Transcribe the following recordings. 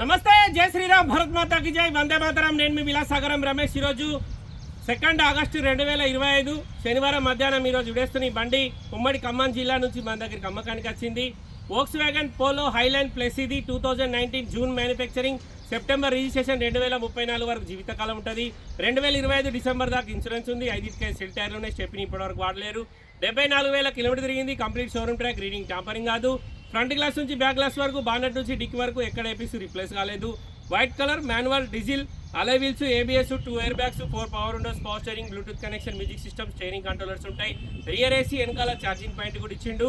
నమస్తే జై శ్రీరామ్ భరత్ మాతాకి జై. వందే మాతరం. నేను మీ విలాసాగరం రమేష్ ఈరోజు సెకండ్ ఆగస్టు రెండు వేల ఇరవై ఐదు శనివారం మధ్యాహ్నం ఈరోజు విడేస్తున్న ఈ బండి ఉమ్మడి ఖమ్మం జిల్లా నుంచి మన దగ్గరికి అమ్మకానికి వచ్చింది. Volkswagen Polo highline plus ఇది two thousand nineteen June manufacturing September registration రెండు వేల ముప్పై నాలుగు వరకు జీవితకాలం ఉంటుంది. రెండు వేల ఇరవై ఐదు డిసెంబర్ దాకా ఇన్సూరెన్స్ ఉంది. ఐదుకే సెల్ టైర్లు ఉన్నాయి స్టెప్ని ఇప్పటివరకు వాడలేరు. డెబ్బై నాలుగు వేల కిలోమీటర్ తిరిగింది. Complete showroom track reading tampering కాదు. ఫ్రంట్ గ్లాస్ నుంచి బ్యాక్ గ్లాస్ వరకు బానెట్ నుంచి డిక్ వరకు ఎక్కడ ఏపీసీ రిప్లేస్ కాలేదు. White colour manual diesel alloy wheels ABS two air bags four power windows power steering Bluetooth connection music system steering controllers ఉంటాయి. Rear AC వెనకాల ఛార్జింగ్ పాయింట్ కూడా ఇచ్చిండు.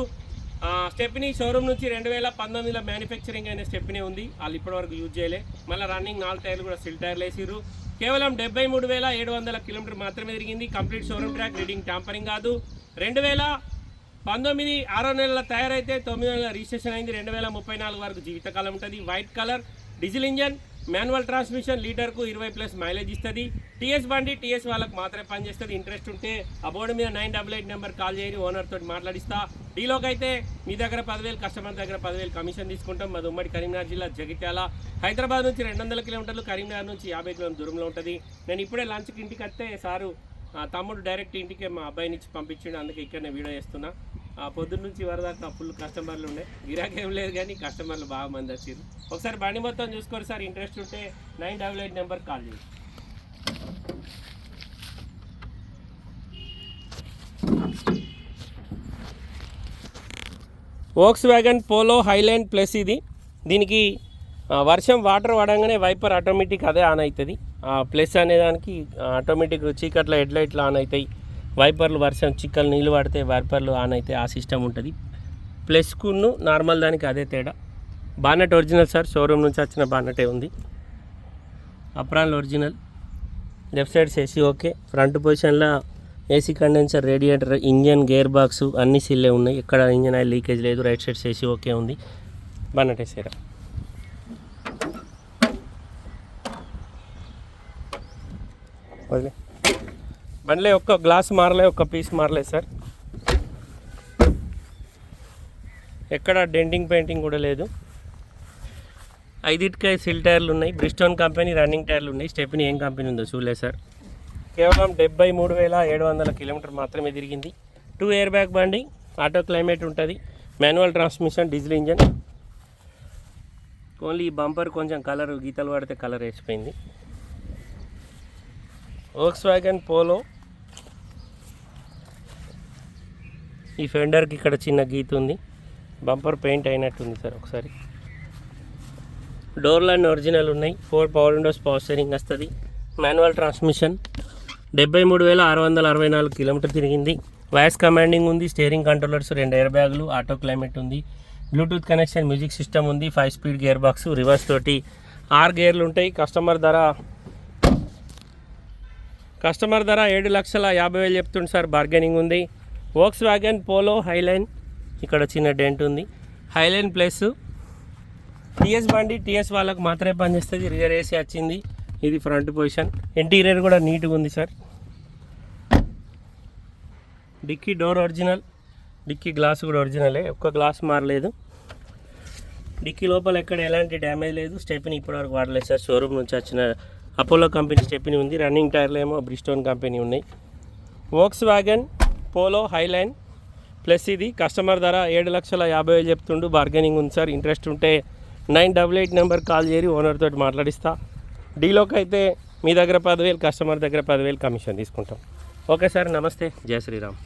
స్టెప్ని షోరూమ్ నుంచి రెండు వేల పంతొమ్మిదిలో మ్యానుఫ్యాక్చరింగ్ అయిన స్టెప్ని ఉంది. వాళ్ళు ఇప్పటివరకు యూజ్ చేయలే. మళ్ళీ రన్నింగ్ నాలుగు టైర్లు కూడా సిల్ టైర్లు వేసిర్రు. కేవలం డెబ్బై మూడు వేల ఏడు వందల కిలోమీటర్ మాత్రమే తిరిగింది. Complete showroom track reading tampering కాదు. రెండు వేల పంతొమ్మిది ఆరో నెలల తయారైతే తొమ్మిది నెలల రిజిస్ట్రేషన్ అయింది. రెండు వేల ముప్పై నాలుగు వరకు జీవితకాలం ఉంటుంది. White colour diesel engine manual transmission లీటర్కు ఇరవై ప్లస్ మైలేజ్ ఇస్తుంది. టీఎస్ బండి టీఎస్ వాళ్ళకి మాత్రమే పనిచేస్తుంది. ఇంట్రెస్ట్ ఉంటే ఆ బోర్డు మీద nine double eight number call చేయని ఓనర్ తోటి మాట్లాడిస్తా. డీలోకి అయితే మీ దగ్గర పదివేలు కస్టమర్ దగ్గర పదివేలు కమిషన్ తీసుకుంటాం. మాది ఉమ్మడి కరీంనగర్ జిల్లా జగిత్యాల. హైదరాబాద్ నుంచి రెండు వందల కిలోమీటర్లు కరీంనగర్ నుంచి యాభై కిలోమీటర్ల దూరంలో ఉంటుంది. నేను ఇప్పుడే లంచ్కి ఇంటికి వస్తే సారు తమ్ముడు డైరెక్ట్ ఇంటికే మా అబ్బాయి నుంచి పంపించిండు. అందుకే ఇక్కడనే వీడియో చేస్తున్నా. పొద్దున్న నుంచి వరదాకా ఫుల్ కస్టమర్లు ఉన్నాయి గిరాకీ ఏం లేదు కానీ కస్టమర్లు బాగా మంది వచ్చారు ఒకసారి బండి మొత్తం చూసుకోరు సార్ ఇంట్రెస్ట్ ఉంటే nine double eight number call చేయండి. Volkswagen Polo highline plus ఇది. దీనికి వర్షం వాటర్ పడంగానే వైపర్ ఆటోమేటిక్ అదే ఆన్ అవుతుంది. ప్లస్ అనేదానికి ఆటోమేటిక్ చీకట్లో హెడ్ లైట్లు ఆన్ అవుతాయి. వైపర్లు వర్షం చిక్కలు నీళ్ళు పడితే వైపర్లు ఆన్ అయితే ఆ సిస్టమ్ ఉంటుంది. ప్లస్కును నార్మల్ దానికి అదే తేడా. బానెట్ ఒరిజినల్ సార్ షోరూమ్ నుంచి వచ్చిన బానెటే ఉంది. Apron original. Left sides AC okay. Front పొజిషన్లో AC condenser radiator engine gear box అన్ని సిల్లే ఉన్నాయి. ఎక్కడ ఇంజన్ ఆయిల్ లీకేజ్ లేదు. రైట్ సైడ్ ఏసీ ఓకే ఉంది. బానెట్ వేసారా వదిలే. బండిలో ఒక్క గ్లాస్ మారలే ఒక్క పీస్ మారలే సార్. ఎక్కడ డెంటింగ్ పెయింటింగ్ కూడా లేదు. ఐదిటికాయ సిల్ టైర్లు ఉన్నాయి బ్రిస్టోన్ కంపెనీ రన్నింగ్ టైర్లు ఉన్నాయి స్టెప్ని ఏం కంపెనీ ఉందో చూడలేదు సార్. కేవలం డెబ్బై మూడు వేల ఏడు వందల కిలోమీటర్ మాత్రమే తిరిగింది. టూ ఇయర్ బ్యాగ్ బండి ఆటో క్లైమేట్ ఉంటుంది. Manual transmission diesel engine. Only ఈ బంపర్ కొంచెం కలర్ గీతలు పడితే కలర్ వేసిపోయింది. ఓక్స్ వ్యాగన్ పోలో ఈ ఫెండర్కి ఇక్కడ చిన్న గీత ఉంది. బంపర్ పెయింట్ అయినట్టుంది సార్ ఒకసారి. డోర్ లైన్ ఒరిజినల్ ఉన్నాయి. Four power windows power steering వస్తుంది. Manual transmission. డెబ్బై మూడు వేల ఆరు వందల అరవై నాలుగు కిలోమీటర్ తిరిగింది. వాయిస్ కమాండింగ్ ఉంది. స్టీరింగ్ కంట్రోలర్స్ రెండు ఎయిర్ బ్యాగులు ఆటో క్లైమేట్ ఉంది. బ్లూటూత్ కనెక్షన్ మ్యూజిక్ సిస్టమ్ ఉంది. Five speed gear box reverse తోటి ఆరు గేర్లు ఉంటాయి. కస్టమర్ ధర కస్టమర్ ధర ఏడు లక్షల యాభై వేలు చెప్తుంది సార్. బార్గెనింగ్ ఉంది. వోక్స్ వ్యాగన్ పోలో హైలైన్ ఇక్కడ చిన్న డెంట్ ఉంది. హైలైన్ ప్లస్ టీఎస్ బండి టీఎస్ వాళ్ళకి మాత్రమే పనిచేస్తుంది. రియర్ ఏసీ వచ్చింది. ఇది ఫ్రంట్ పొజిషన్ ఇంటీరియర్ కూడా నీట్గా ఉంది sir dicky door original dicky glass కూడా ఒరిజినలే ఒక్క గ్లాస్ మారలేదు. డిక్కీ లోపల ఎక్కడ ఎలాంటి డ్యామేజ్ లేదు. స్టెప్ని ఇప్పటివరకు వాడలేదు సార్ షోరూమ్ నుంచి వచ్చిన అపోలో కంపెనీ స్టెప్ని ఉంది. రన్నింగ్ టైర్లు ఏమో బ్రిస్టోన్ కంపెనీ ఉన్నాయి. Volkswagen Polo highline plus ఇది కస్టమర్ ధర ఏడు లక్షల యాభై వేలు చెప్తుండు. బార్గెనింగ్ ఉంది సార్. ఇంట్రెస్ట్ ఉంటే nine double eight number call చేరి ఓనర్ తోటి మాట్లాడిస్తా. డీలోకి అయితే మీ దగ్గర పదివేలు కస్టమర్ దగ్గర పదివేలు కమిషన్ తీసుకుంటాం. Okay sir. నమస్తే. జయ శ్రీరామ్.